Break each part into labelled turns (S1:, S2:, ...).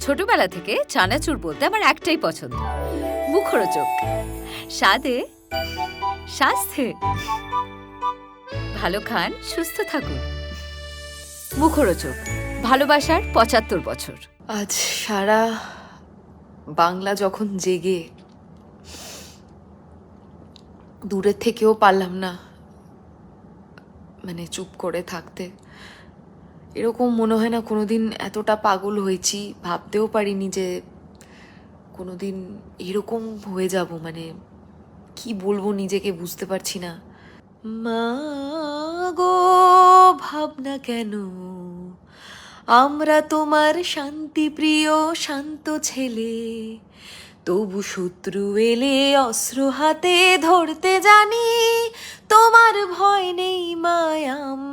S1: ছোটবেলা থেকে চানাচুর বলতে আমার একটাই পছন্দ। মুখরোচক। স্বাদে স্বাস্থ্যে ভালো খান, সুস্থ থাকুন। মুখরোচক। ভালোবাসার পঁচাত্তর বছর।
S2: আজ সারা বাংলা যখন জেগে দূরের থেকেও পারলাম না মানে চুপ করে থাকতে। এরকম মনে হয় না কোনোদিন এতটা পাগল হয়েছি। ভাবতেও পারিনি যে কোনোদিন এরকম হয়ে যাব। মানে কি বলব নিজেকে বুঝতে পারছি না। মা গো, ভাবনা কেন? আমরা তোমার শান্তি প্রিয় শান্ত ছেলে। তবু শত্রু এলে অস্ত্র হাতে ধরতে জানি। তোমার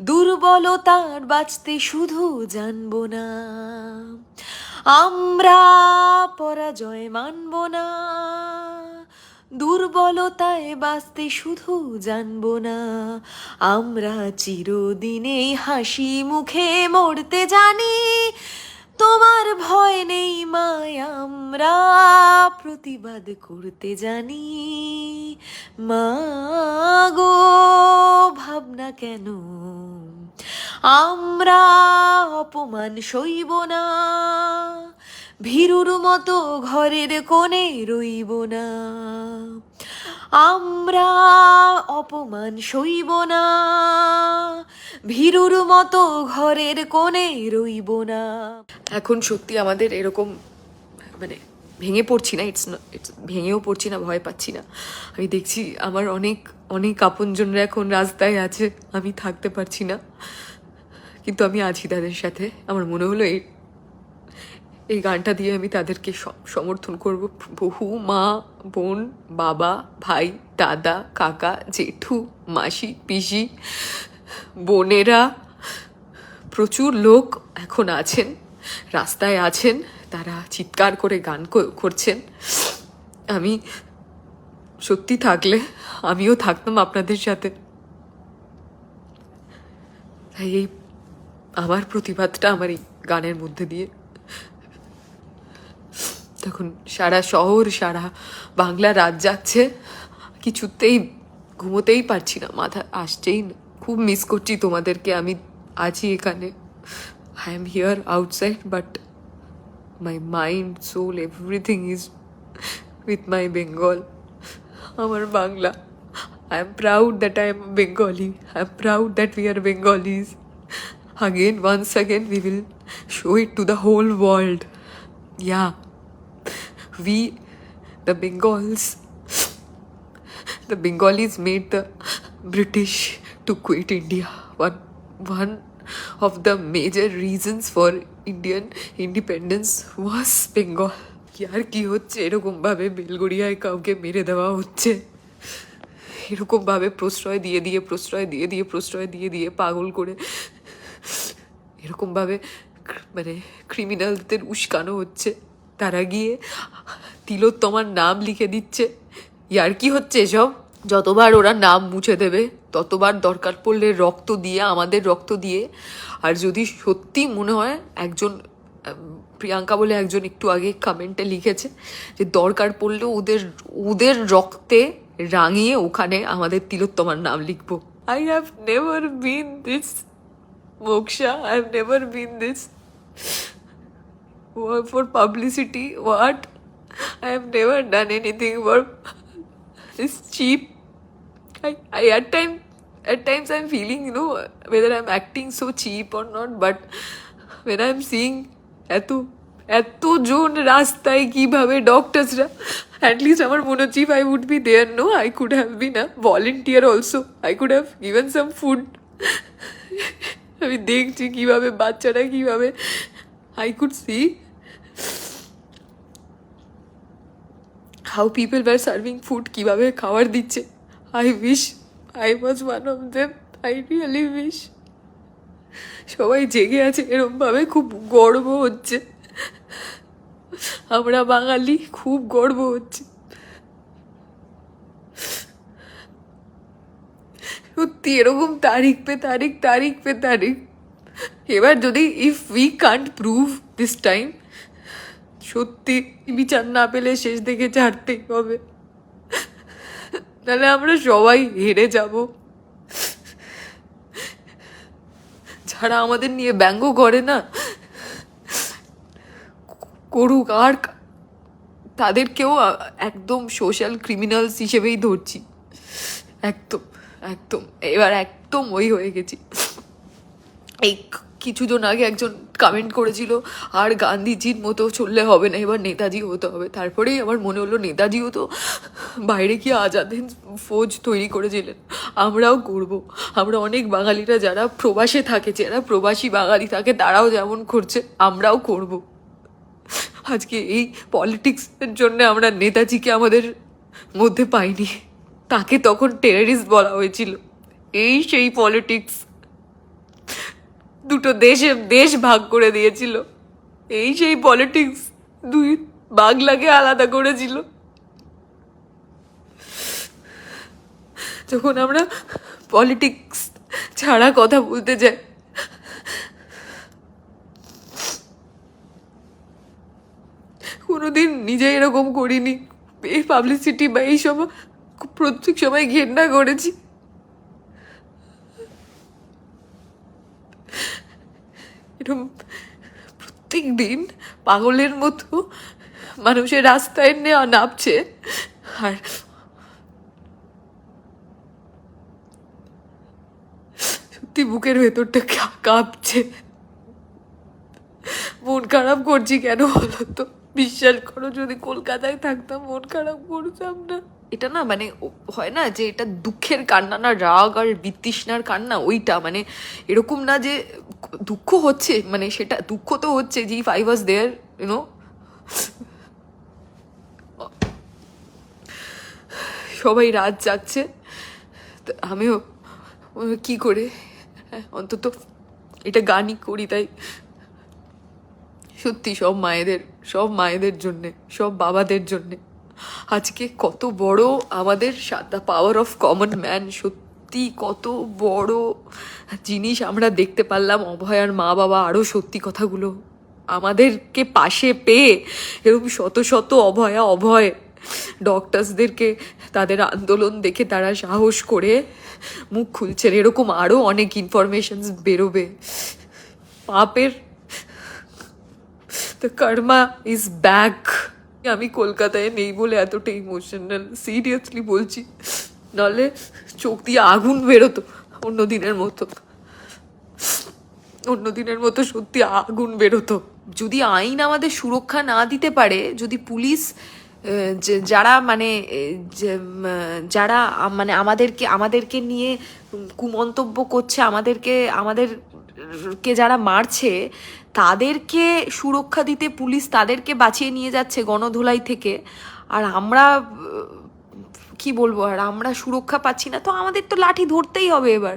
S2: দুর্বলতার বাঁচতে শুধু জানব না। আমরা পরাজয় মানব না। দুর্বলতায় বাঁচতে শুধু জানব না। আমরা চিরদিনেই হাসি মুখে মরতে জানি। তোমার ভয় নেই মায়, আমরা প্রতিবাদ করতে জানি। মা গো, ভাবনা কেন? আমরা অপমান সইব না, ভীরুর মতো ঘরের কোণে রইব না। আমরা অপমান সইব না, ভীরুর মতো ঘরের কোণে রইব না। এখন সত্যি আমাদের এরকম মানে ভেঙে পড়ছি না ইটস ইটস ভেঙেও পড়ছি না, ভয় পাচ্ছি না। আমি দেখছি আমার অনেক অনেক আপনজনরা এখন রাস্তায় আছে, আমি থাকতে পারছি না। কিন্তু আমি আছি তাদের সাথে। আমার মনে হলো এই এই গানটা দিয়ে আমি তাদেরকে সমর্থন করব। বহু মা, বোন, বাবা, ভাই, দাদা, কাকা, জেঠু, মাসি, পিসি, বোনেরা, প্রচুর লোক এখন আছেন, রাস্তায় আছেন। তারা চিৎকার করে গান করছেন। আমি সত্যি থাকলে আমিও থাকতাম আপনাদের সাথে। তাই এই আমার প্রতিবাদটা আমার এই গানের মধ্যে দিয়ে। তখন সারা শহর, সারা বাংলা রাত যাচ্ছে। কিছুতেই ঘুমোতেই পারছি না, মাথা আসছেই না। খুব মিস করছি তোমাদেরকে, আমি আছি এখানে। I am here outside but my mind, soul, everything is with my Bengal. Our Bangla. I am proud that I am Bengali. I am proud that we are Bengalis. Again, once again, we will show it to the whole world. Yeah. We, the Bengals, the Bengalis made the British to quit India. One, one of the major reasons for indian independence was bengal. আর কি হচ্ছে এরকমভাবে বেলগড়িয়ায় কাউকে মেরে দেওয়া হচ্ছে এরকমভাবে প্রশ্রয় দিয়ে দিয়ে প্রশ্রয় দিয়ে দিয়ে প্রশ্রয় দিয়ে দিয়ে পাগল করে এরকমভাবে মানে ক্রিমিনালদের উস্কানো হচ্ছে। তারা গিয়ে তিলোত্তমার নাম লিখে দিচ্ছে। ইয়ার কি হচ্ছে এসব? যতবার ওরা নাম মুছে দেবে। ততবার দরকার পড়লে রক্ত দিয়ে আমাদের রক্ত দিয়ে আর যদি সত্যি মনে হয় একজন প্রিয়াঙ্কা বলে একজন একটু আগে কমেন্টে লিখেছে যে দরকার পড়লে ওদের ওদের রক্তে রাঙিয়ে ওখানে আমাদের তিলোত্তমার নাম লিখব I have never been this Moksha, I've never been this. What for publicity What? I have never done anything for this cheap. I, I at time at times i'm feeling you know whether i'm acting so cheap or not but when i'm seeing এত এতজন রাস্তায় কিভাবে ডক্টরসরা at least আমার মনে হচ্ছে I would be there no I could have been a volunteer also I could have given some food আমি দেখছি কিভাবে বাচ্চারা কিভাবে I could see how people were serving food কিভাবে খাবার দিচ্ছে I wish I was one of them I really wish সবাই জেগে আছে, এরমভাবে খুব গর্ব হচ্ছে। আমরা বাঙালি, খুব গর্ব হচ্ছে। সত্যি, এরকম তারিখ পে তারিখ তারিখ পে তারিখ। এবার যদি if we can't prove this time সত্যি বিচার না পেলে শেষ দেখে ছাড়তেই হবে। তাহলে আমরা সবাই হেরে যাব। যারা আমাদের নিয়ে ব্যঙ্গ করে না, করুক আর তাদেরকেও একদম সোশ্যাল ক্রিমিনালস হিসেবেই ধরছি। একদম একদম, এবার একদম ওই হয়ে গেছি। এই কিছুজন আগে একজন কমেন্ট করেছিল, আর গান্ধীজির মতো চললে হবে না, এবার নেতাজি হতে হবে। তারপরেই আমার মনে হলো, নেতাজিও তো বাইরে গিয়ে আজাদ হিন্দ ফৌজ তৈরি করেছিলেন। আমরাও করব। আমরা অনেক বাঙালিরা যারা প্রবাসে থাকে, যারা প্রবাসী বাঙালি থাকে, তারাও যেমন করছে, আমরাও করব। আজকে এই পলিটিক্সের জন্য আমরা নেতাজিকে আমাদের মধ্যে পাইনি। তাকে তখন টেররিস্ট বলা হয়েছিল। এই সেই পলিটিক্স দুটো দেশে দেশ ভাগ করে দিয়েছিল। এই সেই পলিটিক্স দুই বাংলাকে আলাদা করেছিল। যখন আমরা পলিটিক্স ছাড়া কথা বলতে যাই, কোনোদিন নিজে এরকম করিনি। এই পাবলিসিটি বা এইসব প্রত্যেক সময় ঘেন্না করেছি। এরকম প্রত্যেক দিন পাগলের মতো মানুষের রাস্তায় নেওয়া নামছে। আর সত্যি বুকের ভেতরটা কাঁপছে। মন খারাপ করছি কেন বলো তো? বিশ্বাস করো, যদি কলকাতায় থাকতাম, মন খারাপ করতাম না। এটা না মানে হয় না যে এটা দুঃখের কান্না না, রাগ আর বিতৃষ্ণার কান্না, ওইটা মানে এরকম না যে দুঃখ হচ্ছে মানে সেটা দুঃখ তো হচ্ছে যে ফাইভ ওয়াজ দেয়ার ইউনো সবাই রাত যাচ্ছে আমিও, কি করে? অন্তত এটা গানই করি, তাই। সত্যি, সব মায়েদের সব মায়েদের জন্যে, সব বাবাদের জন্যে। আজকে কত বড় আমাদের the power of common man সত্যি কত বড় জিনিস আমরা দেখতে পারলাম। অভয়ার মা বাবা আরও সত্যি কথাগুলো আমাদেরকে পাশে পেয়ে এরকম শত শত অভয়া, অভয় ডক্টরসদেরকে তাদের আন্দোলন দেখে তারা সাহস করে মুখ খুলছেন। এরকম আরও অনেক ইনফরমেশনস বেরোবে। পাপের দ্য কর্মা ইজ ব্যাক আমি কলকাতায় নেই বলে এতটা ইমোশনাল সিরিয়াসলি বলছি। নাহলে চোখ দিয়ে আগুন বেরোতো অন্য দিনের মতো। অন্য দিনের মতো সত্যি আগুন বেরোতো। যদি আইন আমাদের সুরক্ষা না দিতে পারে, যদি পুলিশ যারা মানে যারা মানে আমাদেরকে আমাদেরকে নিয়ে কুমন্তব্য করছে, আমাদেরকে আমাদেরকে যারা মারছে, তাদেরকে সুরক্ষা দিতে পুলিশ তাদেরকে বাঁচিয়ে নিয়ে যাচ্ছে গণধোলাই থেকে। আর আমরা, কি বলব, আর আমরা সুরক্ষা পাচ্ছি না, তো আমাদের তো লাঠি ধরতেই হবে এবার।